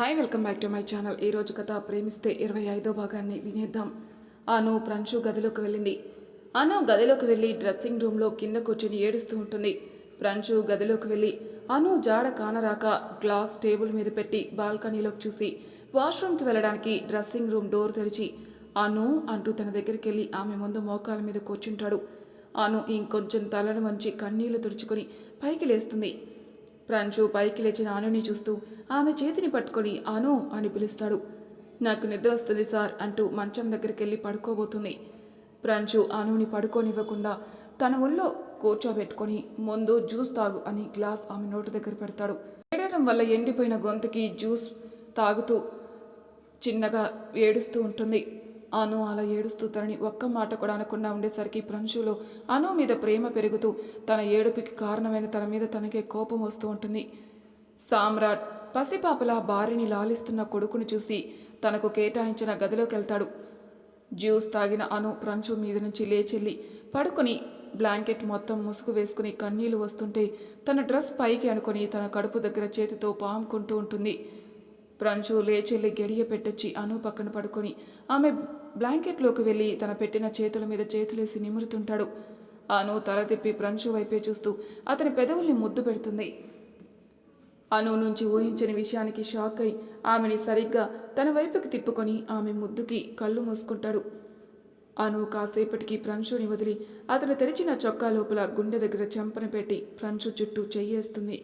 Hi welcome back to my channel. ఈ రోజు కథ ప్రేమిస్తే ఇరవై ఐదో భాగాన్ని వినేద్దాం. అను ప్రంశు గదిలోకి వెళ్ళింది. అను గదిలోకి వెళ్ళి డ్రెస్సింగ్ రూమ్లో కింద కూర్చొని ఏడుస్తూ ఉంటుంది. ప్రంశు గదిలోకి వెళ్ళి అను జాడ కానరాక గ్లాస్ టేబుల్ మీద పెట్టి బాల్కనీలోకి చూసి వాష్రూమ్కి వెళ్ళడానికి డ్రెస్సింగ్ రూమ్ డోర్ తెరిచి అను అంటూ తన దగ్గరికి వెళ్ళి ఆమె ముందు మోకాల మీద కూర్చుంటాడు. అను ఇంకొంచెం తలను వంచి కన్నీళ్ళు తుడుచుకొని పైకి లేస్తుంది. ప్రంశు పైకి లేచిన ఆనుని చూస్తూ ఆమె చేతిని పట్టుకొని అను అని పిలుస్తాడు. నాకు నిద్ర వస్తుంది సార్ అంటూ మంచం దగ్గరికి వెళ్ళి పడుకోబోతుంది. ప్రంశు అనుని పడుకోనివ్వకుండా తన ఒళ్ళో కూర్చోబెట్టుకొని ముందు జ్యూస్ తాగు అని గ్లాస్ ఆమె నోటి దగ్గర పెడతాడు. ఏడడం వల్ల ఎండిపోయిన గొంతుకి జ్యూస్ తాగుతూ చిన్నగా ఏడుస్తూ ఉంటుంది. అను అలా ఏడుస్తూ తనని ఒక్క మాట కూడా అనకుండా ఉండేసరికి ప్రంశులో అను మీద ప్రేమ పెరుగుతూ తన ఏడుపుకి కారణమైన తన మీద తనకే కోపం వస్తూ ఉంటుంది. సామ్రాట్ పసిపాపలా భార్యని లాలిస్తున్న కొడుకుని చూసి తనకు కేటాయించిన గదిలోకి వెళ్తాడు. జ్యూస్ తాగిన అను ప్రంశు మీద నుంచి లేచెల్లి పడుకుని బ్లాంకెట్ మొత్తం ముసుగు వేసుకుని కన్నీళ్ళు వస్తుంటే తన డ్రెస్ పైకి అనుకొని తన కడుపు దగ్గర చేతితో పాముకుంటూ ఉంటుంది. ప్రంశు లేచెల్లి గడియ పెట్టొచ్చి అను పక్కన పడుకొని ఆమె బ్లాంకెట్లోకి వెళ్ళి తన పెట్టిన చేతుల మీద చేతులేసి నిమురుతుంటాడు. అను తల తిప్పి ప్రంచు వైపే చూస్తూ అతని పెదవుల్ని ముద్దు పెడుతుంది. అను నుంచి ఊహించని విషయానికి షాక్ అయి ఆమెని సరిగ్గా తన వైపుకి తిప్పుకొని ఆమె ముద్దుకి కళ్ళు మూసుకుంటాడు. అను కాసేపటికి ప్రంశుని వదిలి అతను తెరిచిన చొక్కా లోపల గుండె దగ్గర చెంపన పెట్టి ప్రంశు చుట్టూ చెయ్యేస్తుంది.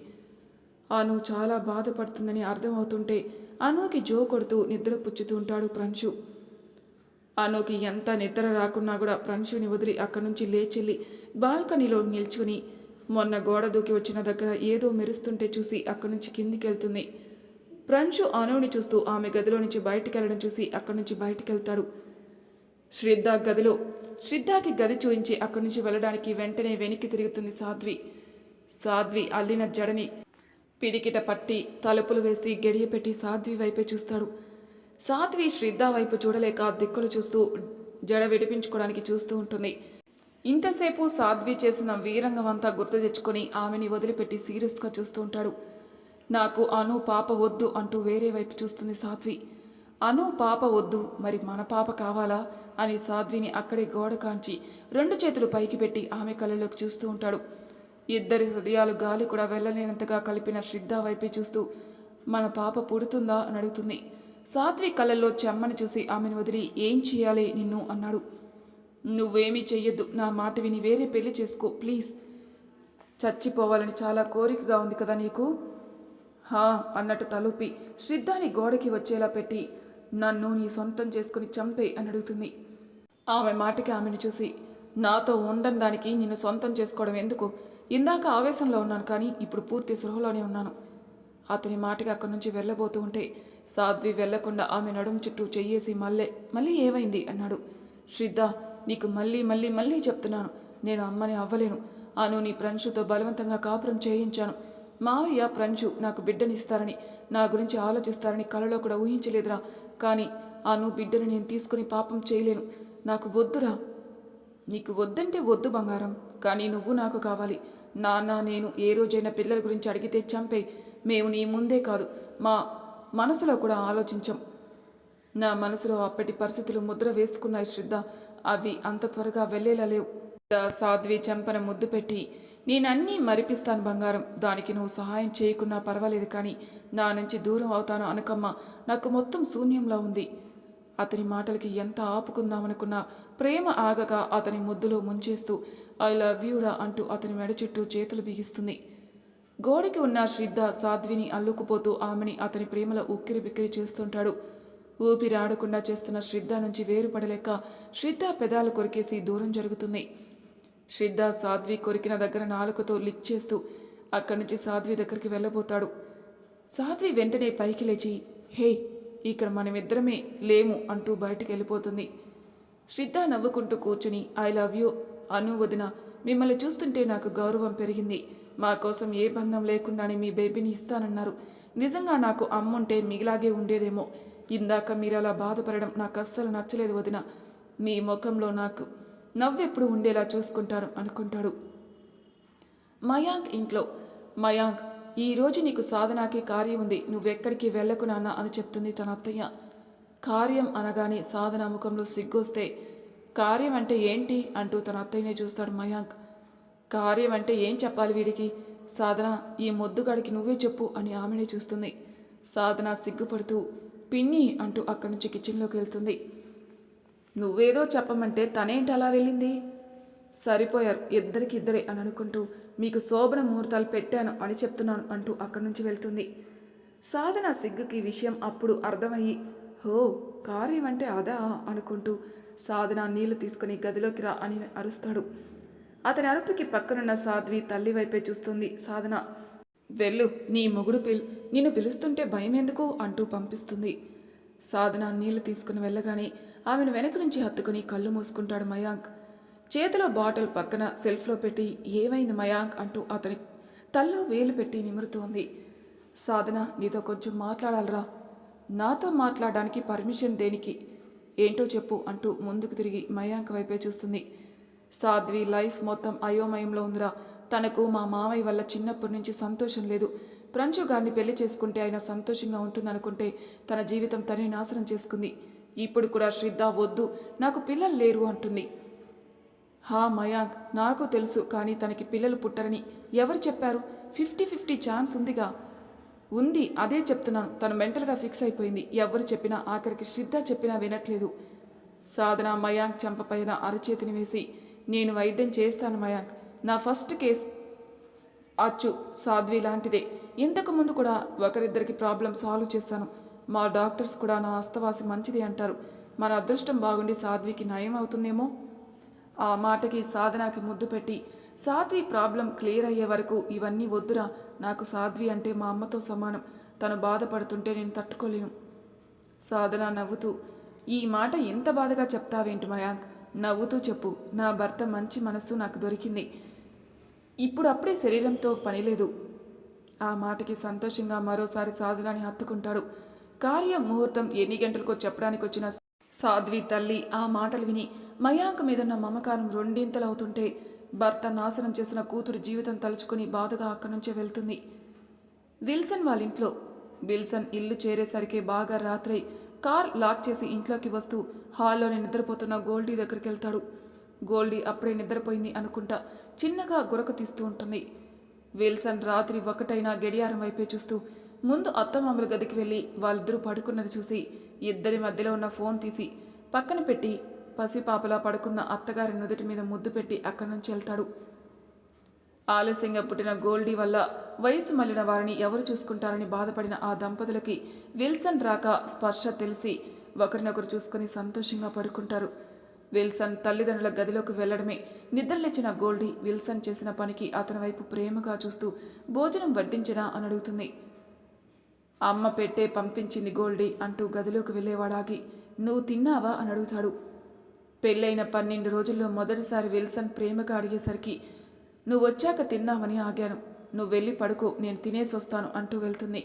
అను చాలా బాధపడుతుందని అర్థమవుతుంటే అనుకి జో కొడుతూ నిద్ర పుచ్చుతూ ఉంటాడు ప్రంశు అనుకి ఎంత నిద్ర రాకున్నా కూడా ప్రంశుని వదిలి అక్కడి నుంచి లేచెల్లి బాల్కనీలో నిల్చుని మొన్న గోడ దూకి వచ్చిన దగ్గర ఏదో మెరుస్తుంటే చూసి అక్కడి నుంచి కిందికి వెళ్తుంది ప్రంశు అనుని చూస్తూ ఆమె గదిలో నుంచి బయటికెళ్ళడం చూసి అక్కడి నుంచి బయటికెళ్తాడు. శ్రద్ధ గదిలో శ్రద్ధకి గది చూయించి అక్కడి నుంచి వెళ్ళడానికి వెంటనే వెనక్కి తిరుగుతుంది సాధ్వి. సాధ్వి అల్లిన జడని పిడికిట పట్టి తలుపులు వేసి గడియపెట్టి సాధ్వి వైపే చూస్తాడు. సాధ్వి శ్రద్ధ వైపు చూడలేక దిక్కులు చూస్తూ జడ విడిపించుకోవడానికి చూస్తూ ఉంటుంది. ఇంతసేపు సాధ్వి చేసిన వీరంగం అంతా గుర్తు తెచ్చుకొని ఆమెని వదిలిపెట్టి సీరియస్గా చూస్తూ ఉంటాడు. నాకు అను పాప వద్దు అంటూ వేరే వైపు చూస్తుంది సాధ్వి. అను పాప వద్దు మరి మన పాప కావాలా అని సాధ్విని అక్కడే గోడ కాంచి రెండు చేతులు పైకి పెట్టి ఆమె కళ్ళలోకి చూస్తూ ఉంటాడు. ఇద్దరి హృదయాలు గాలి కూడా వెళ్ళలేనంతగా కలిపిన శ్రద్ధ వైపే చూస్తూ మన పాప పుడుతుందా అని అడుగుతుంది. సాత్వి కళ్ళల్లో చెమ్మని చూసి ఆమెను వదిలి ఏం చేయాలి నిన్ను? అన్నాడు. నువ్వేమీ చెయ్యొద్దు నా మాట విని వేరే పెళ్ళి చేసుకో ప్లీజ్. చచ్చిపోవాలని చాలా కోరికగా ఉంది కదా నీకు? హా అన్నట్టు తలుపి శ్రద్ధాని గోడకి వచ్చేలా పెట్టి నన్ను నీ సొంతం చేసుకుని చంపే అని అడుగుతుంది. ఆమె మాటకి ఆమెను చూసి నాతో ఉండని దానికి నిన్ను సొంతం చేసుకోవడం ఎందుకు? ఇందాక ఆవేశంలో ఉన్నాను కానీ ఇప్పుడు పూర్తి సృహలోనే ఉన్నాను. అతని మాటకి అక్కడి నుంచి వెళ్ళబోతూ ఉంటే సాధ్వి వెళ్ళకుండా ఆమె నడుము చుట్టూ చెయ్యేసి మళ్ళీ మళ్ళీ ఏమైంది? అన్నాడు. శ్రద్ధ నీకు మళ్ళీ మళ్ళీ మళ్ళీ చెప్తున్నాను. నేను అమ్మని అవ్వలేను. అను నీ ప్రంశుతో బలవంతంగా కాపురం చేయించాను. మావయ్య ప్రంశు నాకు బిడ్డనిస్తారని నా గురించి ఆలోచిస్తారని కలలో కూడా ఊహించలేదురా. కానీ అను బిడ్డని నేను తీసుకుని పాపం చేయలేను. నాకు వద్దురా. నీకు వద్దంటే వద్దు బంగారం కానీ నువ్వు నాకు కావాలి. నాన్న నేను ఏ రోజైనా పిల్లల గురించి అడిగితే చంపే. మేము నీ ముందే కాదు మా మనసులో కూడా ఆలోచించం. నా మనసులో అప్పటి పరిస్థితులు ముద్ర వేసుకున్నాయి శ్రద్ధ. అవి అంత త్వరగా వెళ్ళేలా లేవు. సాధ్వి చంపన ముద్దు పెట్టి నేనన్నీ మరిపిస్తాను బంగారం. దానికి నువ్వు సహాయం చేయకున్నా పర్వాలేదు కానీ నా నుంచి దూరం అవుతాను అనకమ్మా. నాకు మొత్తం శూన్యంలో ఉంది. అతని మాటలకి ఎంత ఆపుకుందామనుకున్నా ప్రేమ ఆగక అతని ముద్దులో ముంచేస్తూ ఐ లవ్ యూరా అంటూ అతని మెడ చుట్టూ చేతులు బిగిస్తుంది. గోడకి ఉన్న శ్రద్ధ సాధ్విని అల్లుకుపోతూ ఆమెని అతని ప్రేమలో ఉక్కిరి బిక్కిరి చేస్తుంటాడు. ఊపిరాడకుండా చేస్తున్న శ్రద్ధ నుంచి వేరుపడలేక శ్రద్ధ పెదాలు కొరికేసి దూరం జరుగుతుంది. శ్రద్ధ సాధ్వి కొరికిన దగ్గర నాలుకతో లిక్ చేస్తూ అక్కడి నుంచి సాధ్వి దగ్గరికి వెళ్ళబోతాడు. సాధ్వి వెంటనే పైకి లేచి హే ఇక్కడ మనమిద్దరమే లేము అంటూ బయటికి వెళ్ళిపోతుంది శ్రద్ధ నవ్వుకుంటూ కూర్చుని ఐ లవ్ యూ అను వదిన మిమ్మల్ని చూస్తుంటే నాకు గౌరవం పెరిగింది. మా కోసం ఏ బంధం లేకుండానే మీ బేబీని ఇస్తానన్నారు. నిజంగా నాకు అమ్ముంటే మీలాగే ఉండేదేమో. ఇందాక మీరు అలా బాధపడడం నాకు అస్సలు నచ్చలేదు వదిన. మీ ముఖంలో నాకు నవ్వెప్పుడు ఉండేలా చూసుకుంటాను అనుకుంటాడు. మయాంక్ ఇంట్లో మయాంక్ ఈ రోజు నీకు సాధనాకి కార్యం ఉంది. నువ్వెక్కడికి వెళ్ళకు నాన్న అని చెప్తుంది తన అత్తయ్య. కార్యం అనగానే సాధన ముఖంలో సిగ్గొస్తే కార్యం అంటే ఏంటి? అంటూ తన అత్తయ్యనే చూస్తాడు మయాంక్. కార్యం అంటే ఏం చెప్పాలి వీడికి? సాధన ఈ మొద్దుగాడికి నువ్వే చెప్పు అని ఆమెనే చూస్తుంది. సాధన సిగ్గుపడుతూ పిన్ని అంటూ అక్కడి నుంచి కిచెన్లోకి వెళ్తుంది. నువ్వేదో చెప్పమంటే తనేంటి అలా వెళ్ళింది? సరిపోయారు. ఇద్దరికి ఇద్దరే అని అనుకుంటూ మీకు శోభన ముహూర్తాలు పెట్టాను అని చెప్తున్నాను అంటూ అక్కడి నుంచి వెళ్తుంది. సాధన సిగ్గుకి విషయం అప్పుడు అర్థమయ్యి హో కార్యం అంటే అదా అనుకుంటూ సాధన నీళ్ళు తీసుకుని గదిలోకి రా అని అరుస్తాడు. అతని అరుపుకి పక్కనున్న సాధ్వి తల్లి వైపే చూస్తుంది. సాధన వెళ్ళు నీ మొగుడు పిల్ నిన్ను పిలుస్తుంటే భయం ఎందుకు అంటూ పంపిస్తుంది. సాధన నీళ్ళు తీసుకుని వెళ్ళగానే ఆమెను వెనక నుంచి హత్తుకుని కళ్ళు మూసుకుంటాడు మయాంక్. చేతిలో బాటిల్ పక్కన సెల్ఫ్లో పెట్టి ఏమైంది మయాంక్? అంటూ అతని తల్లో వేలు పెట్టి నిమురుతోంది. సాధన నీతో కొంచెం మాట్లాడాలరా. నాతో మాట్లాడడానికి పర్మిషన్ దేనికి? ఏంటో చెప్పు అంటూ ముందుకు తిరిగి మయాంక్ వైపే చూస్తుంది. సాధ్వి లైఫ్ మొత్తం అయోమయంలో ఉందిరా. తనకు మా మామయ్య వల్ల చిన్నప్పటి నుంచి సంతోషం లేదు. ప్రంచు గారిని పెళ్ళి చేసుకుంటే ఆయన సంతోషంగా ఉంటుందనుకుంటే తన జీవితం తనే నాశనం చేసుకుంది. ఇప్పుడు కూడా శ్రద్ధ వద్దు నాకు పిల్లలు లేరు అంటుంది. హా మయాంక్ నాకు తెలుసు కానీ తనకి పిల్లలు పుట్టరని. ఎవరు చెప్పారు? ఫిఫ్టీ ఫిఫ్టీ ఛాన్స్ ఉందిగా. ఉంది అదే చెప్తున్నాను. తను మెంటల్గా ఫిక్స్ అయిపోయింది. ఎవరు చెప్పినా ఆఖరికి శ్రద్ధ చెప్పినా వినట్లేదు. సాధన మయాంక్ చంపపైన అరచేతిని వేసి నేను వైద్యం చేస్తాను మయాంక్. నా ఫస్ట్ కేస్ అచ్చు సాధ్వి లాంటిదే. ఇంతకు ముందు కూడా ఒకరిద్దరికి ప్రాబ్లం సాల్వ్ చేశాను. మా డాక్టర్స్ కూడా నా అస్తవాసి మంచిది అంటారు. మన అదృష్టం బాగుండి సాధ్వికి నయం అవుతుందేమో? ఆ మాటకి సాధనాకి ముద్దు పెట్టి సాధ్వి ప్రాబ్లం క్లియర్ అయ్యే వరకు ఇవన్నీ వద్దురా నాకు సాధ్వి అంటే మా అమ్మతో సమానం తను బాధపడుతుంటే నేను తట్టుకోలేను. సాధన నవ్వుతూ ఈ మాట ఎంత బాధగా చెప్తావేంటి మయాంక్? నవ్వుతూ చెప్పు నా భర్త మంచి మనస్సు నాకు దొరికింది. ఇప్పుడు అప్పుడే శరీరంతో పనిలేదు ఆ మాటకి సంతోషంగా మరోసారి సాధనాన్ని హత్తుకుంటాడు. కార్యం ముహూర్తం ఎన్ని గంటలకో చెప్పడానికి వచ్చిన సాధ్వి తల్లి ఆ మాటలు విని మయాంక్ మీదున్న మమకారం రెండింతలవుతుంటే భర్త నాశనం చేసిన కూతురు జీవితం తలుచుకుని బాధగా అక్కడి నుంచే వెళ్తుంది. విల్సన్ వాళ్ళ ఇంట్లో విల్సన్ ఇల్లు చేరేసరికి బాగా రాత్రై కార్ లాక్ చేసి ఇంట్లోకి వస్తూ హాల్లోనే నిద్రపోతున్న గోల్డీ దగ్గరికి వెళ్తాడు గోల్డీ అప్పుడే నిద్రపోయింది అనుకుంటా చిన్నగా గురక తీస్తూ ఉంటుంది. విల్సన్ రాత్రి ఒకటైనా గడియారం వైపే చూస్తూ ముందు అత్తమామల గదికి వెళ్ళి వాళ్ళిద్దరూ పడుకున్నది చూసి ఇద్దరి మధ్యలో ఉన్న ఫోన్ తీసి పక్కన పెట్టి పసిపాపలా పడుకున్న అత్తగారి నుదుటి మీద ముద్దు పెట్టి అక్కడి నుంచి వెళ్తాడు. ఆలస్యంగా పుట్టిన గోల్డీ వల్ల వయసు మళ్ళిన వారిని ఎవరు చూసుకుంటారని బాధపడిన ఆ దంపతులకి విల్సన్ రాక స్పర్శ తెలిసి ఒకరినొకరు చూసుకుని సంతోషంగా పడుకుంటారు. విల్సన్ తల్లిదండ్రుల గదిలోకి వెళ్ళడమే నిద్రలేచిన గోల్డీ విల్సన్ చేసిన పనికి అతని వైపు ప్రేమగా చూస్తూ భోజనం వడ్డించినా అని అడుగుతుంది. అమ్మ పెట్టే పంపించింది గోల్డీ అంటూ గదిలోకి వెళ్ళేవాడాగి నువ్వు తిన్నావా? అని అడుగుతాడు. పెళ్ళైన పన్నెండు రోజుల్లో మొదటిసారి విల్సన్ ప్రేమగా అడిగేసరికి నువ్వు వచ్చాక తిందామని ఆగాను. నువ్వు వెళ్ళి పడుకో నేను తినేసి వస్తాను అంటూ వెళ్తుంది.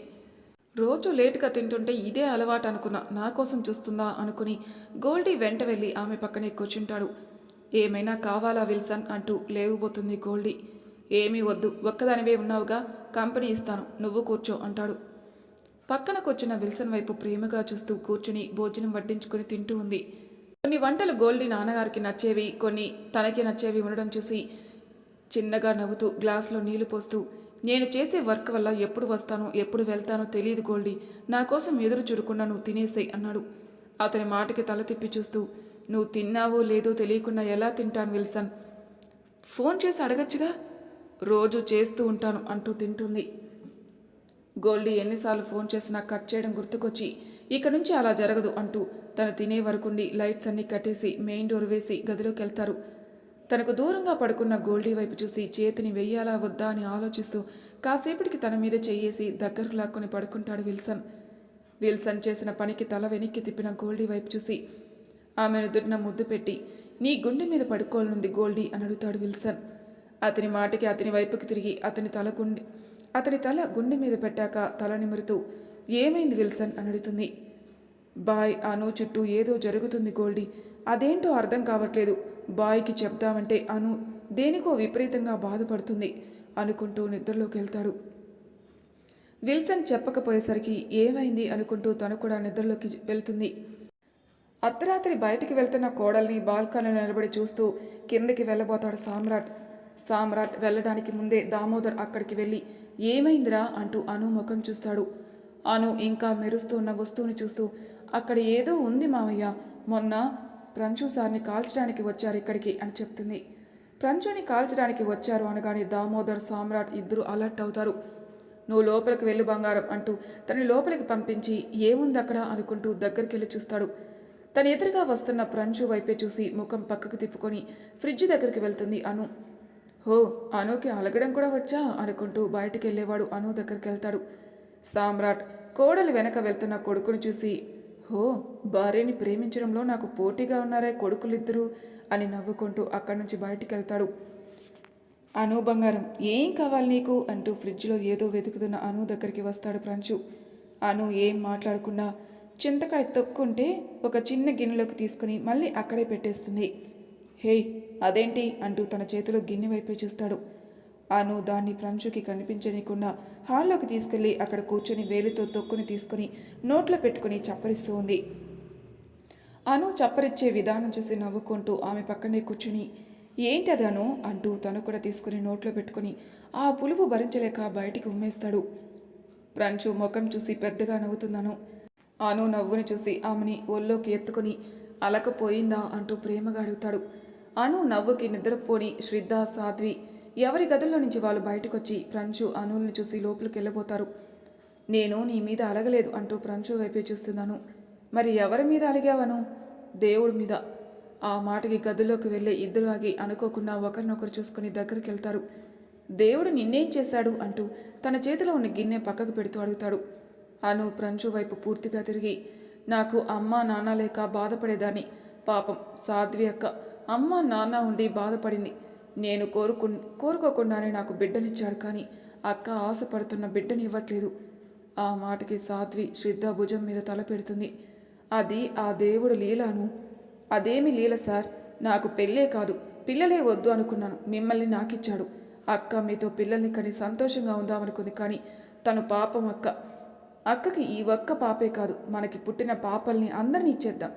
రోజు లేటుగా తింటుంటే ఇదే అలవాటు అనుకున్నా నా కోసం చూస్తుందా అనుకుని గోల్డీ వెంట వెళ్ళి ఆమె పక్కనే కూర్చుంటాడు. ఏమైనా కావాలా విల్సన్? అంటూ లేవబోతుంది గోల్డీ. ఏమీ వద్దు ఒక్కదానివే ఉన్నావుగా కంపెనీ ఇస్తాను నువ్వు కూర్చో అంటాడు. పక్కన కూర్చున్న విల్సన్ వైపు ప్రేమగా చూస్తూ కూర్చుని భోజనం వడ్డించుకుని తింటూ ఉంది. కొన్ని వంటలు గోల్డీ నాన్నగారికి నచ్చేవి కొన్ని తనకి నచ్చేవి ఉండడం చూసి చిన్నగా నవ్వుతూ గ్లాసులో నీళ్ళు పోస్తూ నేను చేసే వర్క్ వల్ల ఎప్పుడు వస్తానో ఎప్పుడు వెళ్తానో తెలియదు గోల్డీ. నా కోసం ఎదురు చూడకుండా నువ్వు తినేసేయ్ అన్నాడు. అతని మాటకి తల తిప్పి చూస్తూ నువ్వు తిన్నావో లేదో తెలియకుండా ఎలా తింటాను విల్సన్? ఫోన్ చేసి అడగచ్చుగా? రోజు చేస్తూ ఉంటాను అంటూ తింటుంది. గోల్డీ ఎన్నిసార్లు ఫోన్ చేసినా కట్ చేయడం గుర్తుకొచ్చి ఇక నుంచి అలా జరగదు అంటూ తను తినే వరకుండి లైట్స్ అన్నీ కట్టేసి మెయిన్ డోర్ వేసి గదిలోకి వెళ్తారు. తనకు దూరంగా పడుకున్న గోల్డీ వైపు చూసి చేతిని వెయ్యాలా వద్దా అని ఆలోచిస్తూ కాసేపటికి తన మీద చెయ్యేసి దగ్గరకు లాక్కొని పడుకుంటాడు విల్సన్. విల్సన్ చేసిన పనికి తల వెనక్కి తిప్పిన గోల్డీ వైపు చూసి ఆమెను దుడ్న ముద్దు పెట్టి నీ గుండె మీద పడుకోనుంది గోల్డీ అని అడుగుతాడు విల్సన్. అతని మాటకి అతని వైపుకి తిరిగి అతని తల గుండె అతని తల గుండె మీద పెట్టాక తల నిమురుతూ ఏమైంది విల్సన్? అని అడుగుతుంది. బాయ్ అను చుట్టూ ఏదో జరుగుతుంది గోల్డీ. అదేంటో అర్థం కావట్లేదు. బాయ్కి చెప్దామంటే అను దేనికో విపరీతంగా బాధపడుతుంది. అనుకుంటూ నిద్రలోకి వెళ్తాడు. విల్సన్ చెప్పకపోయేసరికి ఏమైంది అనుకుంటూ తను కూడా నిద్రలోకి వెళ్తుంది. అర్ధరాత్రి బయటికి వెళ్తున్న కోడల్ని బాల్కనీలో నిలబడి చూస్తూ కిందకి వెళ్ళబోతాడు సామ్రాట్. సామ్రాట్ వెళ్ళడానికి ముందే దామోదర్ అక్కడికి వెళ్ళి ఏమైందిరా? అంటూ అను ముఖం చూస్తాడు. అను ఇంకా మెరుస్తూ ఉన్న వస్తువుని చూస్తూ అక్కడ ఏదో ఉంది మావయ్య మొన్న ప్రంచు సార్ని కాల్చడానికి వచ్చారు ఇక్కడికి అని చెప్తుంది. ప్రంచుని కాల్చడానికి వచ్చారు అనగానే దామోదర్ సామ్రాట్ ఇద్దరు అలర్ట్ అవుతారు. నువ్వు లోపలికి వెళ్ళు బంగారం అంటూ తనని లోపలికి పంపించి ఏముంది అక్కడ? అనుకుంటూ దగ్గరికి వెళ్ళి చూస్తాడు. తన ఎదురుగా వస్తున్న ప్రంచు వైపే చూసి ముఖం పక్కకు తిప్పుకొని ఫ్రిడ్జ్ దగ్గరికి వెళ్తుంది అను. హో అనుకి అలగడం కూడా వచ్చా? అనుకుంటూ బయటికి వెళ్ళేవాడు అను దగ్గరికి వెళ్తాడు సామ్రాట్ కోడలు వెనక వెళ్తున్న కొడుకుని చూసి హో భార్యని ప్రేమించడంలో నాకు పోటీగా ఉన్నారే కొడుకులిద్దరూ అని నవ్వుకుంటూ అక్కడి నుంచి బయటికి వెళ్తాడు అను బంగారం ఏం కావాలి నీకు? అంటూ ఫ్రిడ్జ్లో ఏదో వెతుకుతున్న అను దగ్గరికి వస్తాడు ప్రంచు. అను ఏం మాట్లాడకుండా చింతకాయ తొక్కుంటే ఒక చిన్న గిన్నెలోకి తీసుకుని మళ్ళీ అక్కడే పెట్టేస్తుంది. హే అదేంటి? అంటూ తన చేతిలో గిన్నె వైపే చూస్తాడు. అను దాన్ని ప్రంచుకి కనిపించనీయకుండా హాల్లోకి తీసుకెళ్ళి అక్కడ కూర్చొని వేలితో తొక్కుని తీసుకుని నోట్లో పెట్టుకుని చప్పరిస్తూ ఉంది. అను చప్పరిచ్చే విధానం చూసి నవ్వుకుంటూ ఆమె పక్కనే కూర్చుని ఏంటది అంటూ తను కూడా తీసుకుని నోట్లో పెట్టుకుని ఆ పులుపు భరించలేక బయటికి ఉమ్మేస్తాడు. ప్రంచు ముఖం చూసి పెద్దగా నవ్వుతున్నాను అను. నవ్వుని చూసి ఆమెని ఒళ్ళోకి ఎత్తుకుని అలకపోయిందా అంటూ ప్రేమగా అడుగుతాడు. అను నవ్వుకి నిద్రపోని శ్రద్ధ సాధ్వి ఎవరి గదుల్లో నుంచి వాళ్ళు బయటకొచ్చి ప్రంచు అనుల్ని చూసి లోపలికి వెళ్ళబోతారు. నేను నీ మీద అలగలేదు అంటూ ప్రంచు వైపే చూస్తున్నాను. మరి ఎవరి మీద అలిగావను? దేవుడి మీద. ఆ మాటకి గదిలోకి వెళ్ళే ఇద్దరు ఆగి అనుకోకుండా ఒకరినొకరు చూసుకుని దగ్గరికి వెళ్తారు. దేవుడు నిన్నేం చేశాడు అంటూ తన చేతిలో ఉన్న గిన్నె పక్కకు పెడుతూ అడుగుతాడు. అను ప్రంచు వైపు పూర్తిగా తిరిగి నాకు అమ్మ నాన్న లేక బాధపడేదాన్ని. పాపం సాధ్వి అక్క అమ్మ నాన్న ఉండి బాధపడింది. నేను కోరుకు కోరుకోకుండానే నాకు బిడ్డనిచ్చాడు కానీ అక్క ఆశపడుతున్న బిడ్డని ఇవ్వట్లేదు. ఆ మాటకి సాధ్వి శ్రద్ధ భుజం మీద తల పెడుతుంది. అది ఆ దేవుడు లీలాను. అదేమి లీల సార్? నాకు పెళ్ళే కాదు. పిల్లలే వద్దు అనుకున్నాను. మిమ్మల్ని నాకిచ్చాడు. అక్క మీతో పిల్లల్ని కని సంతోషంగా ఉందామనుకుంది కానీ తను పాపం అక్క. అక్కకి ఈ ఒక్క పాపే కాదు. మనకి పుట్టిన పాపల్ని అందరినీ ఇచ్చేద్దాం.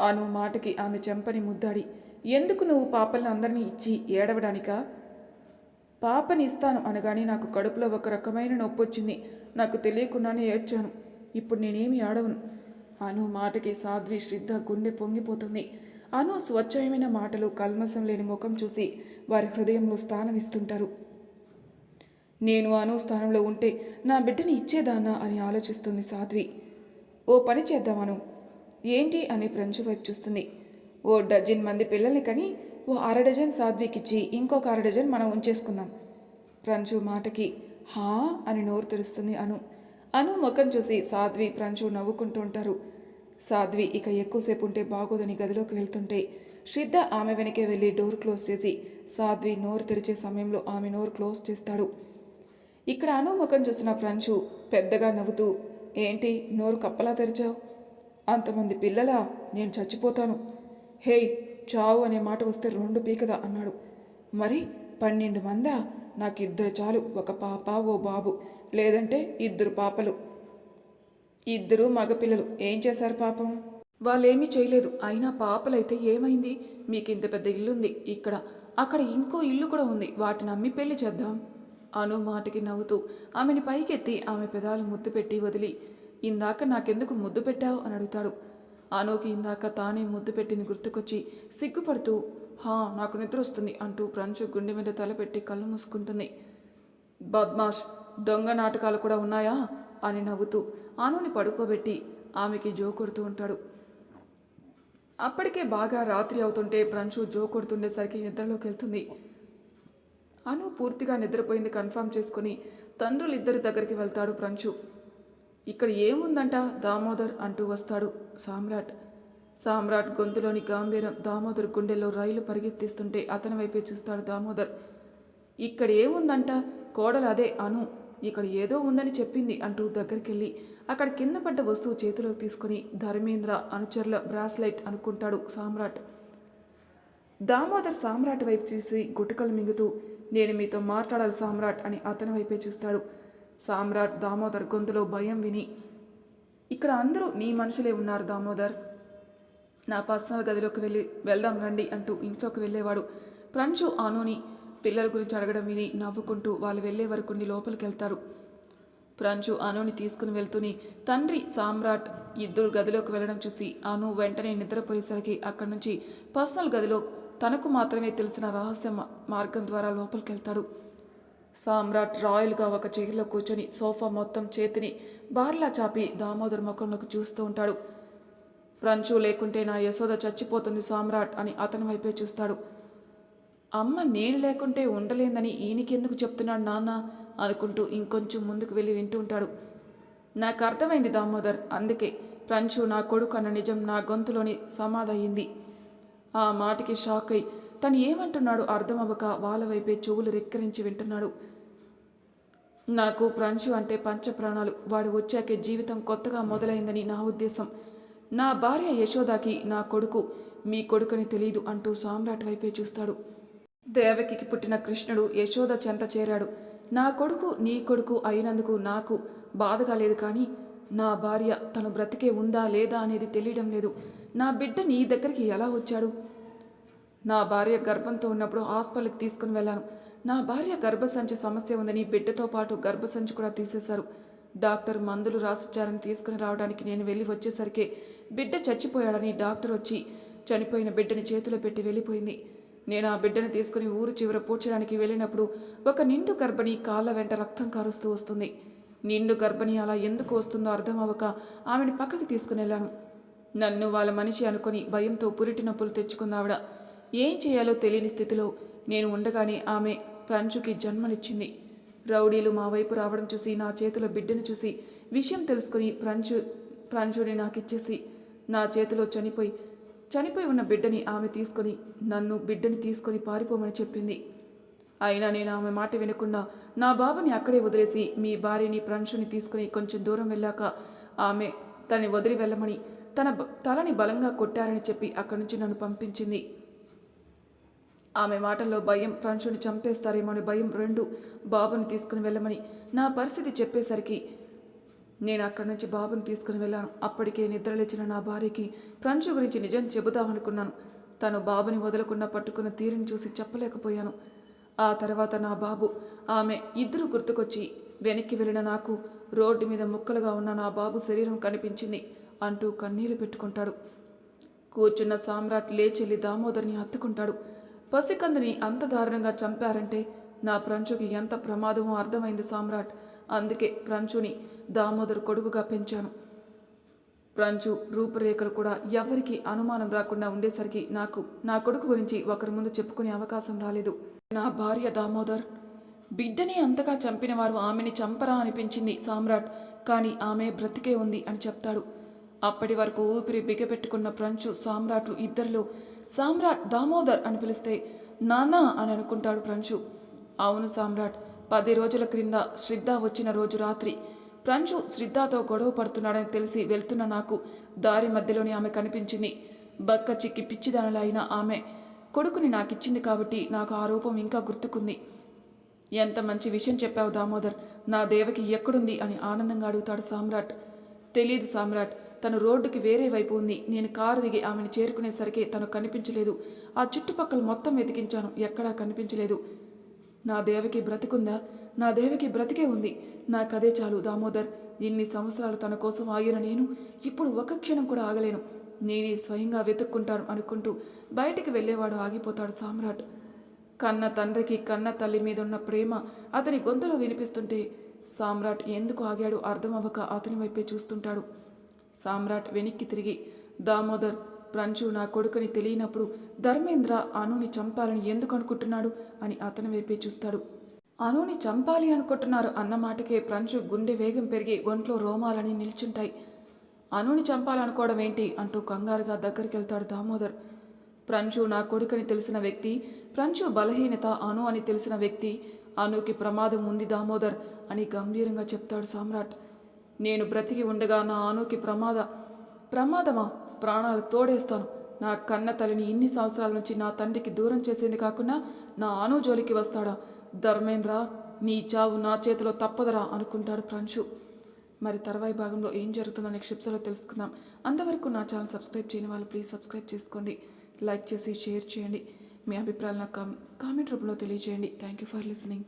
అను మాటకి ఆమె చెంపని ముద్దాడి ఎందుకు నువ్వు పాపల్ని అందరినీ ఇచ్చి ఏడవడానికా? పాపని ఇస్తాను అనగానే నాకు కడుపులో ఒక రకమైన నొప్పి వచ్చింది నాకు తెలియకుండానే ఏడ్చాను. ఇప్పుడు నేనేమి ఆడవను అను మాటకి సాధ్వి శ్రద్ధ గుండె పొంగిపోతుంది. అను స్వచ్ఛమైన మాటలు కల్మసం లేని ముఖం చూసి వారి హృదయంలో స్థానం ఇస్తుంటారు. నేను అను స్థానంలో ఉంటే నా బిడ్డని ఇచ్చేదానా అని ఆలోచిస్తుంది సాధ్వి. ఓ పని చేద్దామను ఏంటి? అని ప్రంచు వైపు చూస్తుంది. ఓ డజన్ మంది పిల్లల్ని కని ఓ అర డజన్ సాధ్వికిచ్చి ఇంకొక అర డజన్ మనం ఉంచేసుకుందాం. ప్రంచు మాటకి హా అని నోరు తెరుస్తుంది అను. అను ముఖం చూసి సాధ్వి ప్రంచు నవ్వుకుంటూ ఉంటారు. సాధ్వి ఇక ఎక్కువసేపు ఉంటే బాగోదని గదిలోకి వెళ్తుంటే శ్రద్ధ ఆమె వెనకే వెళ్ళి డోర్ క్లోజ్ చేసి సాధ్వి నోరు తెరిచే సమయంలో ఆమె నోరు క్లోజ్ చేస్తాడు. ఇక్కడ అను ముఖం చూసిన ప్రంచు పెద్దగా నవ్వుతూ ఏంటి నోరు కప్పలా తెరిచావు? అంతమంది పిల్లలా నేను చచ్చిపోతాను. హేయ్ చావు అనే మాట వస్తే రెండు పీకదా అన్నాడు. మరి పన్నెండు మందా? నాకు ఇద్దరు చాలు ఒక పాప ఓ బాబు. లేదంటే ఇద్దరు పాపలు. ఇద్దరు మగపిల్లలు. ఏం చేశారు పాపం? వాళ్ళేమీ చేయలేదు. అయినా పాపలైతే ఏమైంది? మీకు ఇంత పెద్ద ఇల్లుంది ఇక్కడ. అక్కడ ఇంకో ఇల్లు కూడా ఉంది. వాటిని అమ్మి పెళ్ళి చేద్దాం. అను మాటకి నవ్వుతూ ఆమెని పైకెత్తి ఆమె పెదాలు ముద్దు పెట్టి వదిలి ఇందాక నాకెందుకు ముద్దు పెట్టావు? అని అడుగుతాడు. అనుకి ఇందాక తానే ముద్దు పెట్టింది గుర్తుకొచ్చి సిగ్గుపడుతూ హా నాకు నిద్ర వస్తుంది అంటూ ప్రంచు గుండె మీద తలపెట్టి కళ్ళు మూసుకుంటుంది. బద్మాష్ దొంగ నాటకాలు కూడా ఉన్నాయా? అని నవ్వుతూ అనుని పడుకోబెట్టి ఆమెకి జో కొడుతూ ఉంటాడు. అప్పటికే బాగా రాత్రి అవుతుంటే ప్రంచు జో కొడుతుండేసరికి నిద్రలోకి వెళ్తుంది అను పూర్తిగా నిద్రపోయింది కన్ఫర్మ్ చేసుకుని తండ్రులిద్దరి దగ్గరికి వెళ్తాడు ప్రంచు ఇక్కడ ఏముందంట? దామోదర్ అంటూ వస్తాడు సామ్రాట్. సామ్రాట్ గొంతులోని గాంభీరం దామోదర్ గుండెల్లో రైలు పరిగెత్తిస్తుంటే అతని వైపే చూస్తాడు దామోదర్. ఇక్కడ ఏముందంట? కోడలు అదే అను. ఇక్కడ ఏదో ఉందని చెప్పింది అంటూ దగ్గరికెళ్ళి అక్కడ కింద పడ్డ వస్తువు చేతిలోకి తీసుకుని ధర్మేంద్ర అనుచరుల బ్రాస్లైట్ అనుకుంటాడు సామ్రాట్. దామోదర్ సామ్రాట్ వైపు చూసి గుటకలు మింగుతూ నేను మీతో మాట్లాడాలి సామ్రాట్ అని అతని వైపే చూస్తాడు. సామ్రాట్ దామోదర్ గొంతులో భయం విని ఇక్కడ అందరూ నీ మనుషులే ఉన్నారు దామోదర్. నా పర్సనల్ గదిలోకి వెళ్ళి వెళ్దాం రండి అంటూ ఇంట్లోకి వెళ్ళేవాడు. ప్రంచు ఆనుని పిల్లల గురించి అడగడం విని నవ్వుకుంటూ వాళ్ళు వెళ్ళే వరకు లోపలికి వెళ్తారు. ప్రంచు అనుని తీసుకుని వెళ్తూనే తండ్రి సామ్రాట్ ఇద్దరు గదిలోకి వెళ్ళడం చూసి అను వెంటనే నిద్రపోయేసరికి అక్కడి నుంచి పర్సనల్ గదిలో తనకు మాత్రమే తెలిసిన రహస్య మార్గం ద్వారా లోపలికి వెళ్తాడు. సామ్రాట్ రాయల్గా ఒక చైర్లో కూర్చొని సోఫా మొత్తం చేతిని బార్లా చాపి దామోదర్ ముఖంలోకి చూస్తూ ఉంటాడు. ప్రంచు లేకుంటే నా యశోద చచ్చిపోతుంది సామ్రాట్ అని అతని వైపే చూస్తాడు. అమ్మ నేను లేకుంటే ఉండలేందని ఈయనకెందుకు చెప్తున్నాడు నాన్న అనుకుంటూ ఇంకొంచెం ముందుకు వెళ్ళి వింటూ ఉంటాడు. నాకు అర్థమైంది దామోదర్ అందుకే ప్రంచు నా కొడుకు అన్న నిజం నా గొంతులోని సమాధయింది ఆ మాటకి షాక్ అయి తను ఏమంటున్నాడో అర్థం అవ్వక వాళ్ళ వైపే చెవులు రెక్కరించి వింటున్నాడు. నాకు ప్రంశు అంటే పంచప్రాణాలు. వాడు వచ్చాకే జీవితం కొత్తగా మొదలైందని నా ఉద్దేశం. నా భార్య యశోదాకి నా కొడుకు మీ కొడుకుని తెలియదు అంటూ సామ్రాట్ వైపే చూస్తాడు. దేవకికి పుట్టిన కృష్ణుడు యశోద చెంత చేరాడు. నా కొడుకు నీ కొడుకు అయినందుకు నాకు బాధగా లేదు కానీ నా భార్య తను బ్రతికే ఉందా లేదా అనేది తెలియడం లేదు. నా బిడ్డ నీ దగ్గరికి ఎలా వచ్చాడు? నా భార్య గర్భంతో ఉన్నప్పుడు హాస్పిటల్కి తీసుకుని వెళ్ళాను. నా భార్య గర్భసంచి సమస్య ఉందని బిడ్డతో పాటు గర్భసంచి కూడా తీసేశారు. డాక్టర్ మందులు రాసిచ్చారని తీసుకుని రావడానికి నేను వెళ్ళి వచ్చేసరికి బిడ్డ చచ్చిపోయాడని డాక్టర్ వచ్చి చనిపోయిన బిడ్డని చేతిలో పెట్టి వెళ్ళిపోయింది. నేను ఆ బిడ్డను తీసుకుని ఊరు చివర పూడ్చడానికి వెళ్ళినప్పుడు ఒక నిండు గర్భిణి కాళ్ళ వెంట రక్తం కారుస్తూ వస్తుంది. నిండు గర్భిణి అలా ఎందుకు వస్తుందో అర్థం అవ్వక ఆమెను పక్కకి తీసుకుని వెళ్ళాను. నన్ను వాళ్ళ మనిషి అనుకొని భయంతో పురిటి నొప్పులు తెచ్చుకుందావిడ ఏం చేయాలో తెలియని స్థితిలో నేను ఉండగానే ఆమె ప్రంచుకి జన్మనిచ్చింది. రౌడీలు మా వైపు రావడం చూసి నా చేతిలో బిడ్డను చూసి విషయం తెలుసుకుని ప్రంచు ప్రంచుని నాకిచ్చేసి నా చేతిలో చనిపోయి చనిపోయి ఉన్న బిడ్డని ఆమె తీసుకొని నన్ను బిడ్డని తీసుకొని పారిపోమని చెప్పింది. అయినా నేను ఆమె మాట వినకుండా నా బాబుని అక్కడే వదిలేసి మీ భార్యని ప్రంచుని తీసుకుని కొంచెం దూరం వెళ్ళాక ఆమె తనని వదిలి వెళ్ళమని తన తలని బలంగా కొట్టారని చెప్పి అక్కడి నుంచి నన్ను పంపించింది. ఆమె మాటల్లో భయం ప్రంశుని చంపేస్తారేమో అని భయం రెండు బాబుని తీసుకుని వెళ్ళమని. నా పరిస్థితి చెప్పేసరికి నేను అక్కడి నుంచి బాబుని తీసుకుని వెళ్ళాను. అప్పటికే నిద్రలేచిన నా భార్యకి ప్రంశు గురించి నిజం చెబుదామనుకున్నాను. తను బాబుని వదలకుండా పట్టుకున్న తీరుని చూసి చెప్పలేకపోయాను. ఆ తర్వాత నా బాబు ఆమె ఇద్దరు గుర్తుకొచ్చి వెనక్కి వెళ్ళిన నాకు రోడ్డు మీద ముక్కలుగా ఉన్న నా బాబు శరీరం కనిపించింది అంటూ కన్నీళ్ళు పెట్టుకుంటాడు. కూర్చున్న సామ్రాట్ లేచెల్లి దామోదర్ని హత్తుకుంటాడు. పసికందుని అంత దారుణంగా చంపారంటే నా ప్రంచుకి ఎంత ప్రమాదమో అర్థమైంది సామ్రాట్. అందుకే ప్రంచుని దామోదర్ కొడుకుగా పెంచాను. ప్రంచు రూపురేఖలు కూడా ఎవరికి అనుమానం రాకుండా ఉండేసరికి నాకు నా కొడుకు గురించి ఒకరి ముందు చెప్పుకునే అవకాశం రాలేదు. నా భార్య దామోదర్. బిడ్డని అంతగా చంపిన వారు ఆమెని చంపరా అనిపించింది సామ్రాట్. కానీ ఆమె బ్రతికే ఉంది అని చెప్తాడు. అప్పటి వరకు ఊపిరి బిగపెట్టుకున్న ప్రంచు సామ్రాట్లు ఇద్దరిలో సామ్రాట్ దామోదర్ అని పిలిస్తే నానా అని అనుకుంటాడు ప్రంశు అవును సామ్రాట్ పది రోజుల క్రింద శ్రద్ధ వచ్చిన రోజు రాత్రి. ప్రంశు శ్రద్ధతో గొడవ పడుతున్నాడని తెలిసి వెళ్తున్న నాకు దారి మధ్యలోనే ఆమె కనిపించింది. బక్క చిక్కి పిచ్చిదానులైన ఆమె. కొడుకుని నాకిచ్చింది కాబట్టి నాకు ఆ రూపం ఇంకా గుర్తుకుంది. ఎంత మంచి విషయం చెప్పావు దామోదర్ నా దేవకి ఎక్కడుంది అని ఆనందంగా అడుగుతాడు సామ్రాట్. తెలియదు సామ్రాట్ తను రోడ్డుకి వేరే వైపు ఉంది. నేను కారు దిగి ఆమెను చేరుకునేసరికి తను కనిపించలేదు. ఆ చుట్టుపక్కల మొత్తం వెతికించాను. ఎక్కడా కనిపించలేదు. నా దేవకి బ్రతికుందా? నా దేవకి బ్రతికే ఉంది. నాకదే చాలు దామోదర్. ఇన్ని సంవత్సరాలు తన కోసం ఆగిన నేను ఇప్పుడు ఒక క్షణం కూడా ఆగలేను. నేనే స్వయంగా వెతుక్కుంటాను అనుకుంటూ బయటికి వెళ్ళేవాడు ఆగిపోతాడు సామ్రాట్. కన్న తండ్రికి కన్న తల్లి మీద ఉన్న ప్రేమ అతని గొంతులో వినిపిస్తుంటే సామ్రాట్ ఎందుకు ఆగాడు అర్థమవ్వక అతని వైపే చూస్తుంటాడు. సామ్రాట్ వెనక్కి తిరిగి దామోదర్ ప్రంచు నా కొడుకుని తెలియనప్పుడు ధర్మేంద్ర అనుని చంపాలని ఎందుకు అనుకుంటున్నాడు? అని అతని వైపే చూస్తాడు. అనుని చంపాలి అనుకుంటున్నారు అన్నమాటకే ప్రంచు గుండె వేగం పెరిగి ఒంట్లో రోమాలని నిల్చుంటాయి. అనుని చంపాలనుకోవడం ఏంటి? అంటూ కంగారుగా దగ్గరికి వెళ్తాడు దామోదర్. ప్రంచు నా కొడుకుని తెలిసిన వ్యక్తి ప్రంచు బలహీనత అను అని తెలిసిన వ్యక్తి అనుకి ప్రమాదం ఉంది దామోదర్ అని గంభీరంగా చెప్తాడు సామ్రాట్. నేను బ్రతికి ఉండగా నా అనుకి ప్రమాద ప్రమాదమా? ప్రాణాలు తోడేస్తాను. నా కన్న తల్లిని ఇన్ని సంవత్సరాల నుంచి నా తండ్రికి దూరం చేసేది కాకుండా నా ఆను జోలికి వస్తాడా? ధర్మేంద్ర నీ చావు నా చేతిలో తప్పదరా అనుకుంటాడు ప్రాంశు. మరి తర్వాయి భాగంలో ఏం జరుగుతుందో నెక్స్ట్ ఎపిసోడ్లో తెలుసుకుందాం. అంతవరకు నా ఛానల్ సబ్స్క్రైబ్ చేయని వాళ్ళు ప్లీజ్ సబ్స్క్రైబ్ చేసుకోండి. లైక్ చేసి షేర్ చేయండి. మీ అభిప్రాయాలు నాకు కామెంట్ రూపంలో తెలియజేయండి. Thank you for listening.